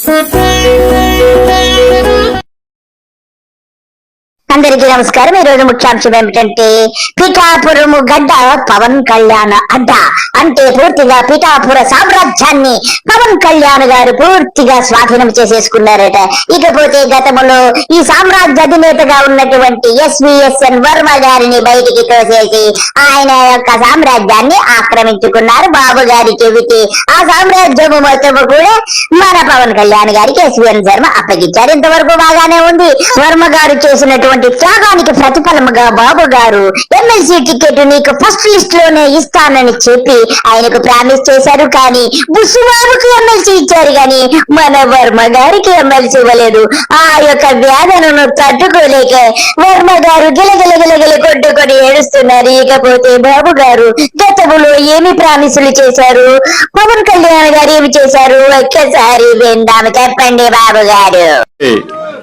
Thank you. అందరికీ నమస్కారం. ఈ రోజు ముఖ్యాంశం ఏమిటంటే పిఠాపురము గడ్డ పవన్ కళ్యాణ్ అడ్డ. అంటే పూర్తిగా పిఠాపుర సామ్రాజ్యాన్ని పవన్ కళ్యాణ్ గారు పూర్తిగా స్వాధీనం చేసేసుకున్నారట. ఇకపోతే గతంలో ఈ సామ్రాజ్య అధినేతగా ఉన్నటువంటి ఎస్విఎస్ఎన్ వర్మ గారిని బయటికి తోసేసి ఆయన యొక్క సామ్రాజ్యాన్ని ఆక్రమించుకున్నారు. బాబు గారి చెబితే ఆ సామ్రాజ్యము మొత్తము కూడా మన పవన్ కళ్యాణ్ గారికి ఎస్విఎన్ శర్మ అప్పగించారు. ఇంతవరకు బాగానే ఉంది. వర్మ గారు చేసినటువంటి త్యాగానికి ప్రతిఫలముగా బాబు గారు ఎమ్మెల్సీ టికెట్ నీకు ఫస్ట్ లిస్ట్లోనే ఇస్తానని చెప్పి ఆయనకు ప్రామిస్ చేశారు. కానీ బుస్సుబాబుకు ఎమ్మెల్సీ ఇచ్చారు. కానీ మన వర్మ గారికి ఎమ్మెల్సీ ఇవ్వలేదు. ఆ యొక్క వేదనను తట్టుకోలేక వర్మ గారు గిలగిల గిలగిల కొట్టుకొని ఏడుస్తున్నారు. ఇకపోతే బాబు గారు గతములో ఏమి ప్రామిసులు చేశారు? పవన్ కళ్యాణ్ గారు ఏమి చేశారు? ఒక్కసారి విందాము చెప్పండి బాబు గారు.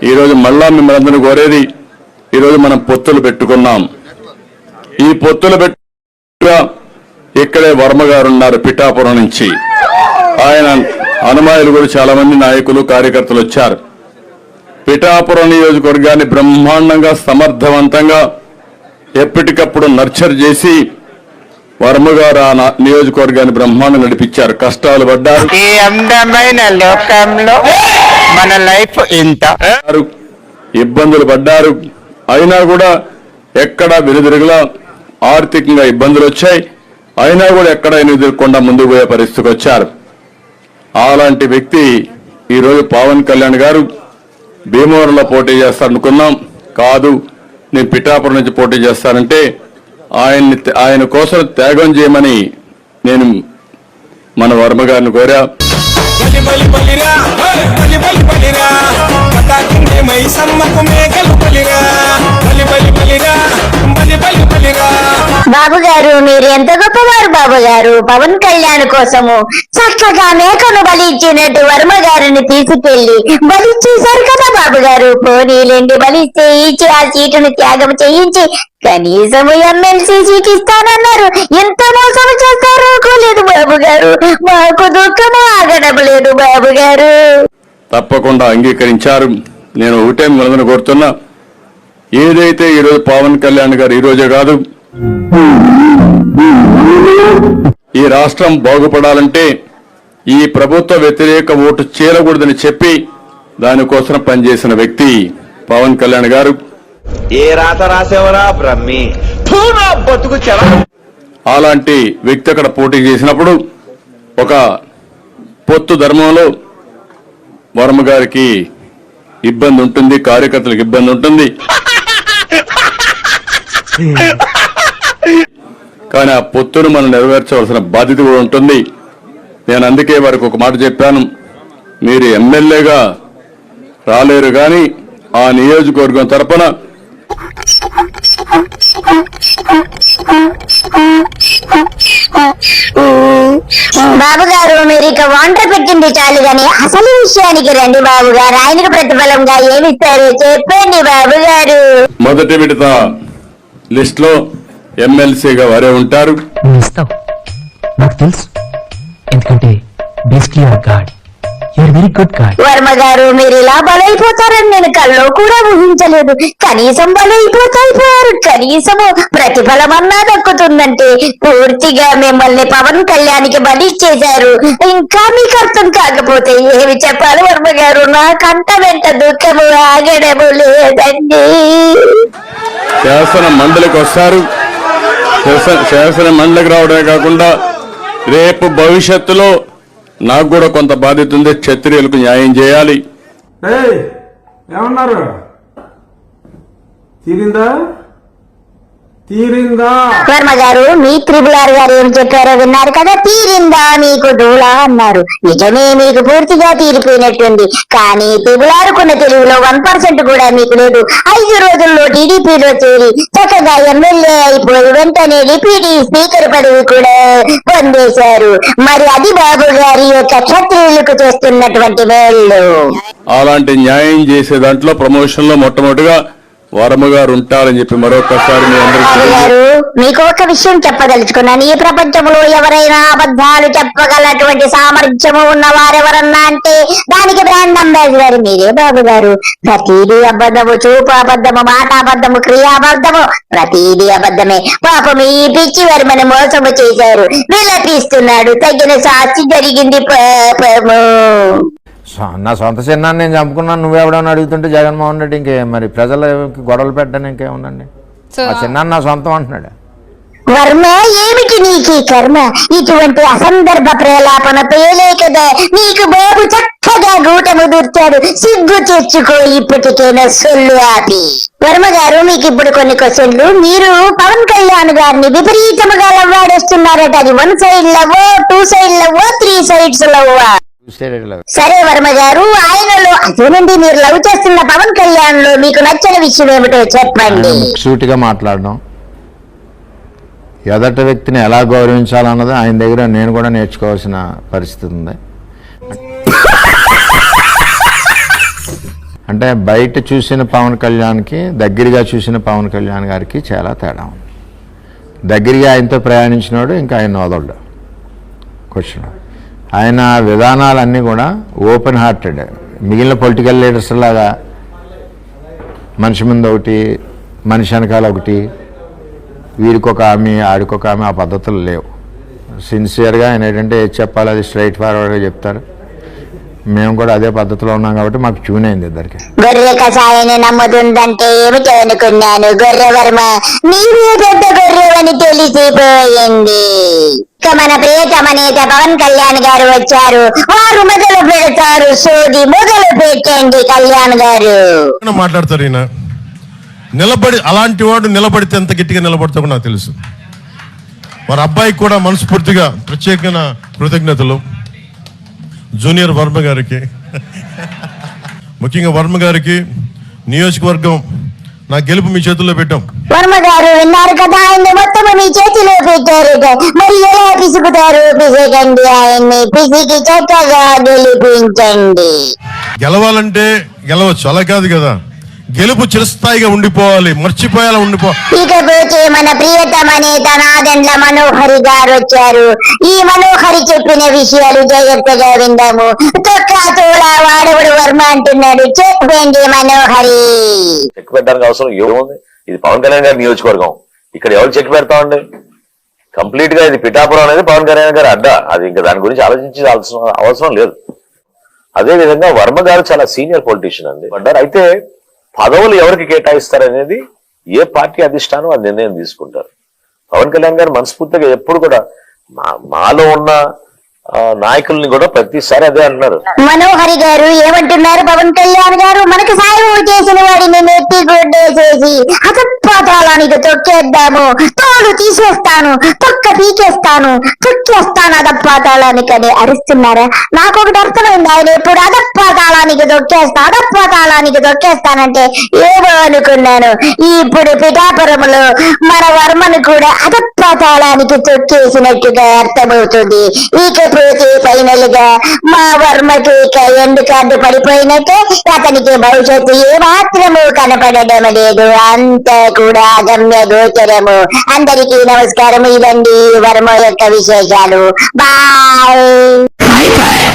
ఈ రోజు మళ్ళా మిమ్మల్ని అందరూ కోరేది ఈరోజు మనం పొత్తులు పెట్టుకున్నాం. ఈ పొత్తులు పెట్టుగా ఇక్కడే వర్మ గారు ఉన్నారు పిఠాపురం నుంచి. ఆయన అనుమాయులు కూడా చాలా మంది నాయకులు కార్యకర్తలు వచ్చారు. పిఠాపురం నియోజకవర్గాన్ని బ్రహ్మాండంగా సమర్థవంతంగా ఎప్పటికప్పుడు నర్చర్ చేసి వర్మ గారు ఆ నియోజకవర్గాన్ని బ్రహ్మాండంగా నడిపించారు. కష్టాలు పడ్డారు. ఈ అందమైన లోకంలో మన లైఫ్ ఇంత. పడ్డారు, ఇబ్బందులు పడ్డారు. అయినా కూడా ఎక్కడ వెనుదిరుగులా ఆర్థికంగా ఇబ్బందులు వచ్చాయి అయినా కూడా ఎక్కడ ఎదుర్కొండా ముందుకు పోయే పరిస్థితికి వచ్చారు అలాంటి వ్యక్తి ఈరోజు పవన్ కళ్యాణ్ గారు భీమవరంలో పోటీ చేస్తారనుకున్నాం. కాదు నేను పిఠాపురం నుంచి పోటీ చేస్తానంటే ఆయన్ని ఆయన కోసం త్యాగం చేయమని నేను మన వర్మ గారిని కోరా. బలి బాబు గారు మీరు ఎంత గొప్పవారు బాబు గారు పవన్ కళ్యాణ్ కోసము చక్కగా మేకను బలిచ్చినట్టు వర్మ గారిని తీసుకెళ్ళి బలిచ్చేశారు కదా బాబు గారు పోనీలేండి బలిస్తే ఇచ్చి ఆ సీటును త్యాగం చేయించి కనీసము ఎమ్మెల్సీ సీట్ ఇస్తానన్నారు. ఎంత మోసం చేస్తారో అనుకోలేదు బాబు గారు మాకు దుఃఖము ఆగడం లేదు బాబు గారు తప్పకుండా అంగీకరించారు. నేను ఒకటే మిమ్మల్ని కోరుతున్నా ఏదైతే ఈరోజు పవన్ కళ్యాణ్ గారు ఈ రోజే కాదు ఈ రాష్ట్రం బాగుపడాలంటే ఈ ప్రభుత్వ వ్యతిరేక ఓటు చేరకూడదని చెప్పి దానికోసం పనిచేసిన వ్యక్తి పవన్ కళ్యాణ్ గారు. ఏ రాత రాసేవరా బ్రహ్మి? బతుకు అలాంటి వ్యక్తి అక్కడ పోటీ చేసినప్పుడు ఒక పొత్తు ధర్మంలో వర్మ గారికి ఇబ్బంది ఉంటుంది కార్యకర్తలకు ఇబ్బంది ఉంటుంది. కానీ ఆ పొత్తును మనం నెరవేర్చవలసిన బాధ్యత కూడా ఉంటుంది. నేను అందుకే వారికి ఒక మాట చెప్పాను. మీరు ఎమ్మెల్యేగా రాలేరు కానీ ఆ నియోజకవర్గం తరపున బాబు గారు మీరు ఇక వంట పెట్టింది చాలు గాని అసలు విషయానికి రండి బాబు గారు. ఆయనకు ప్రతిఫలంగా ఏమి ఇస్తారు చెప్పండి బాబు గారు. మొదటి విడత లిస్ట్లో ఎమ్మెల్సీగా వారే ఉంటారు. నాకు తెలుసు. ఎందుకంటే basically your god. Your very good god. Varma garu మీరు ఇలా బలైపోతారని నేను కల్లో కూడా ఊహించలేదు. కనీసం బలైపోతాయిపోయారు. కనీసము ప్రతిఫలం అన్నా దక్కుతుందంటే పూర్తిగా మిమ్మల్ని పవన్ కళ్యాణ్కి బలి చేశారు ఇంకా మీకు అర్థం కాకపోతే ఏమి చెప్పాలి వర్మ గారు? నా కంట వెంట దుఃఖము ఆగడము లేదండి. శాసన మండలికి వస్తారు. శాసన- శాసన మండలికి రావడమే కాకుండా రేపు భవిష్యత్తులో నాకు కూడా కొంత బాధ్యత ఉంది. క్షత్రియులకు న్యాయం చేయాలి. ఏమన్నారు? తీరిందా? తీరిందా? వర్మ గారు మీ త్రిబుల్ ఆర్ గారు ఏం చెప్పారో విన్నారు కదా? తీరిందా మీకు దూలా అన్నారు. నిజమే మీకు పూర్తిగా తీరిపోయినట్టుంది. కానీ త్రిబుల్ ఆరుకున్న తెలుగులో వన్ పర్సెంట్ కూడా మీకు లేదు. ఐదు రోజుల్లో టీడీపీలో చేరి చక్కగా ఎమ్మెల్యే అయిపోయి వెంటనే డిప్యూటీ స్పీకర్ పదవి కూడా పొందేశారు. మరి అది బాబు గారి యొక్క క్షత్రియులకు చేస్తున్నటువంటి మేళ్ళు. అలాంటి న్యాయం చేసే దాంట్లో ప్రమోషన్లో మొట్టమొదటిగా గారు ఉంటారని చెప్పి మరొకసారి మీ అందరికీ మీకు ఒక విషయం చెప్పదలుచుకున్నాను ఈ ప్రపంచంలో ఎవరైనా అబద్ధాలు చెప్పగలటువంటి సామర్థ్యము ఉన్న వారెవరన్నా అంటే దానికి బ్రాండ్ అంబాసిడర్ మీరే బాబు గారు. ప్రతిదీ అబద్ధము చూపు అబద్ధము మాట అబద్ధము క్రియ అబద్ధము ప్రతిదీ అబద్ధమే. పాపం ఈ పిచ్చి వర్మని మోసము చేశారు. విలపిస్తున్నాడు తగిన సాక్షి జరిగింది పాపము. నా సొంత చిన్నాన్ని నేను చంపుకున్నాను. నువ్వెవడని అడుగుతుంటే జగన్మోహన్ రెడ్డి ఇంకే మరి ప్రజలకి గొడవలు పెట్టడానికి ఇంకేముందండి ఆ చిన్నాన్ని నా సొంతం అంటున్నాడు. వర్మ ఏమిటి నీకు ఈ కర్మ? ఇటువంటి అసందర్భ ప్రేలాపన పేలే కదా నీకు బాబు చక్కగా గూటము దూర్చాడు. సిగ్గు తెచ్చుకో ఇప్పటికైనా సొల్లు ఆపి. వర్మ గారు మీకు ఇప్పుడు కొన్ని క్వశ్చన్లు. మీరు పవన్ కళ్యాణ్ గారిని విపరీతముగా లవ్వాడేస్తున్నారట అది one side love two side love three sides love స్టేడియంలో సరే వర్మ గారు ఆయనలో అదేనండి మీరు లవ్ చేస్తున్న పవన్ కళ్యాణ్లో మీకు నచ్చిన విషయం ఏమిటో చెప్పండి. సూటిగా మాట్లాడడం. ఎదటి వ్యక్తిని ఎలా గౌరవించాలన్నది ఆయన దగ్గర నేను కూడా నేర్చుకోవాల్సిన పరిస్థితి ఉంది. అంటే బయట చూసిన పవన్ కళ్యాణ్కి దగ్గరగా చూసిన పవన్ కళ్యాణ్ గారికి చాలా తేడా ఉంది. దగ్గరగా ఆయనతో ప్రయాణించినాడు ఇంకా ఆయన వదలడు క్వశ్చన్ ఆయన విధానాలన్నీ కూడా ఓపెన్ హార్టెడ్ మిగిలిన పొలిటికల్ లీడర్స్ లాగా మనిషి ముందు ఒకటి మనిషి వెనకాల ఒకటి వీరికొక ఆమె ఆడికొక ఆమె ఆ పద్ధతులు లేవు. సిన్సియర్గా ఆయన ఏంటంటే ఏది చెప్పాలి అది స్ట్రైట్ ఫార్వర్డ్గా చెప్తారు. మేము కూడా అదే పద్ధతిలో ఉన్నాం కాబట్టి మాకు ట్యూన్ అయింది ఇద్దరికి. గొర్రె కషాయాన్ని నమ్ముతుందంటే ఏమిటి అనుకున్నాను గొర్రె వర్మ నీవే పెద్ద గొర్రెవని తెలిసిపోయింది. ఇక మన ప్రియతమ నేత పవన్ కళ్యాణ్ గారు వచ్చారు. వారు మొదలు పెడతారు సోది మొదలు పెట్టండి కళ్యాణ్ గారు. మాట్లాడతారు ఈయన? నిలబడి అలాంటి వాడు నిలబడితే ఎంత గట్టిగా నిలబడతాడో నాకు తెలుసు. వారి అబ్బాయికి కూడా మనస్ఫూర్తిగా ప్రత్యేకమైన కృతజ్ఞతలు. జూనియర్ వర్మ గారికి. ముఖ్యంగా వర్మ గారికి నియోజకవర్గం నా గెలుపు మీ చేతుల్లో పెట్టాం. వర్మ గారు విన్నారు కదా ఆయన్ని మొత్తం మీ చేతిలో పెట్టారు మరి ఎలా పిసుకుతారు? పిసకండి ఆయన్ని. పిసికి చక్కగా గెలిపించండి. గెలవాలంటే గెలవచ్చు అలా కాదు కదా. గెలుపు చిరస్థాయిగా ఉండిపోవాలి మర్చిపోయేలా ఉండిపో. ఇకపోతే మన ప్రియతమ నేత నాదెండ్ల మనోహరి గారు వచ్చారు. ఈ మనోహరి చెప్పిన విషయాలు జాగ్రత్తగా విందాము. తొక్క తోడా వాడవుడు వర్మ అంటున్నాడు. చెప్పండి మనోహరి. చెక్ పెట్టడానికి అవసరం ఏముంది? ఇది పవన్ కళ్యాణ్ గారి నియోజకవర్గం. ఇక్కడ ఎవరు చెక్ పెడతామండి? కంప్లీట్గా ఇది పిఠాపురం అనేది పవన్ కళ్యాణ్ గారి అడ్డ. అది ఇంకా దాని గురించి ఆలోచించి అవసరం అవసరం లేదు. అదే విధంగా వర్మ గారు చాలా సీనియర్ పొలిటీషియన్ అండి. పడ్డారు అయితే పదవులు ఎవరికి కేటాయిస్తారు అనేది ఏ పార్టీ అధిష్టానం ఆ నిర్ణయం తీసుకుంటారు. పవన్ కళ్యాణ్ గారు మనస్ఫూర్తిగా ఎప్పుడు కూడా మా మాలో ఉన్న నాయకుల్ని కూడా ప్రతిసారి అదే అంటున్నారు మనోహరి గారు ఏమంటున్నారు? పవన్ కళ్యాణ్ గారు మనకు సాయం చేసిన వాడిని నెట్టి గుడ్డేసేసి అధపాతాళానికి తొక్కేద్దాము. తోలు తీసేస్తాను తొక్క పీకేస్తాను తొక్కేస్తాను అదపాతాళానికి అని అరుస్తున్నారా? నాకు ఒకటి అర్థమైంది ఆయన ఎప్పుడు అదపాతాళానికి తొక్కేస్తా అదపాతాళానికి తొక్కేస్తానంటే ఏమో అనుకున్నాను. ఇప్పుడు పిఠాపురంలో మన వర్మను కూడా అదపాతాళానికి తొక్కేసినట్టుగా అర్థమవుతుంది. ఇకపోతే ఫైనల్గా మా వర్మకి ఎండ్ కార్డు పడిపోయినట్టే అతనికి భవిష్యత్తు ఏ మాత్రము కనపడడం లేదు. అంతా కూడా గమ్య గోచరము. అందరికీ నమస్కారం ఇదండి వర్మ యొక్క విశేషాలు. బాయ్.